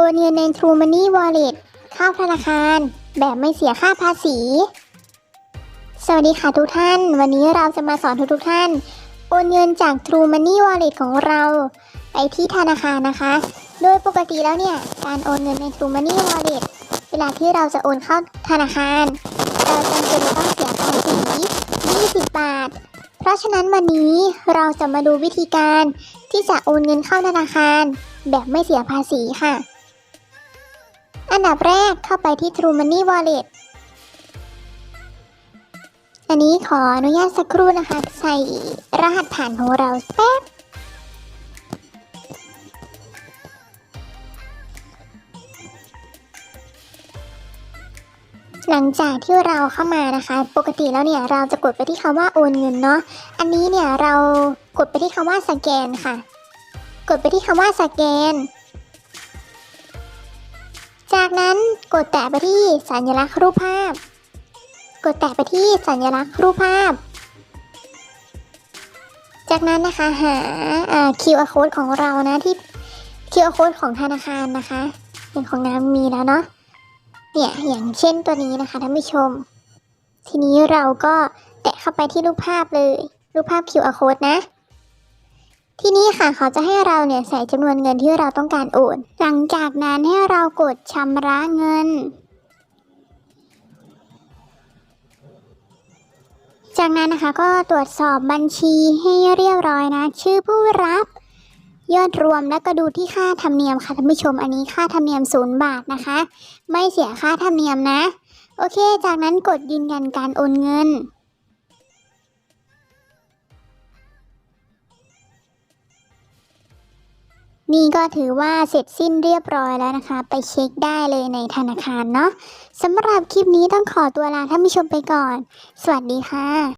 โอนเงินใน True Money Wallet เข้าธนาคาร แบบไม่เสียค่าภาษี สวัสดีค่ะทุกท่าน วันนี้เราจะมาสอนทุกทุกท่าน โอนเงินจาก True Money Wallet ของเรา ไปที่ธนาคารนะคะ โดยปกติแล้วเนี่ย การโอนเงินใน True Money Wallet เวลาที่เราจะโอนเข้าธนาคาร เราจำเป็นจะต้องเสียภาษี20 บาท เพราะฉะนั้นวันนี้เราจะมาดูวิธีการที่จะโอนเงินเข้าธนาคาร แบบไม่เสียภาษีค่ะ อันดับแรกเข้าไปที่ True Money Wallet อันนี้ขออนุญาตสักครู่นะคะ ใส่รหัสผ่านของเราแป๊บหลังจากที่เราเข้ามานะคะ ปกติแล้วเนี่ยเราจะกดไปที่คำว่าโอนเงินเนาะอันนี้เนี่ยเรากดไปที่คำว่าสแกนค่ะ กดไปที่คำว่าสแกน กดแตะไปที่สัญลักษณ์รูปภาพ กดแตะไปที่สัญลักษณ์รูปภาพ จากนั้นนะคะหาอ่า QR code ของเรานะที่ QR code ของธนาคารนะคะอย่างของน้ำมีแล้วเนาะเนี่ยอย่างเช่นตัวนี้นะคะท่านผู้ชม ทีนี้เราก็แตะเข้าไปที่รูปภาพเลย รูปภาพ QR code นะ ทีนี้ค่ะเขาจะให้เราเนี่ยใส่จำนวนเงินที่เราต้องการโอน หลังจากนั้นให้เรากดชำระเงิน จากนั้นนะคะก็ตรวจสอบบัญชีให้เรียบร้อยนะ ชื่อผู้รับ ยอดรวมแล้วก็ดูที่ค่าธรรมเนียมค่ะท่านผู้ชมอันนี้ค่าธรรมเนียมศูนย์บาทนะคะ ไม่เสียค่าธรรมเนียมนะ โอเค จากนั้นกดยืนยันการโอนเงิน นี่ก็ถือว่าเสร็จสิ้นเรียบร้อยแล้วนะคะ ไปเช็คได้เลยในธนาคารเนาะสำหรับคลิปนี้ต้องขอตัวลาท่านผู้ชมไปก่อน สวัสดีค่ะ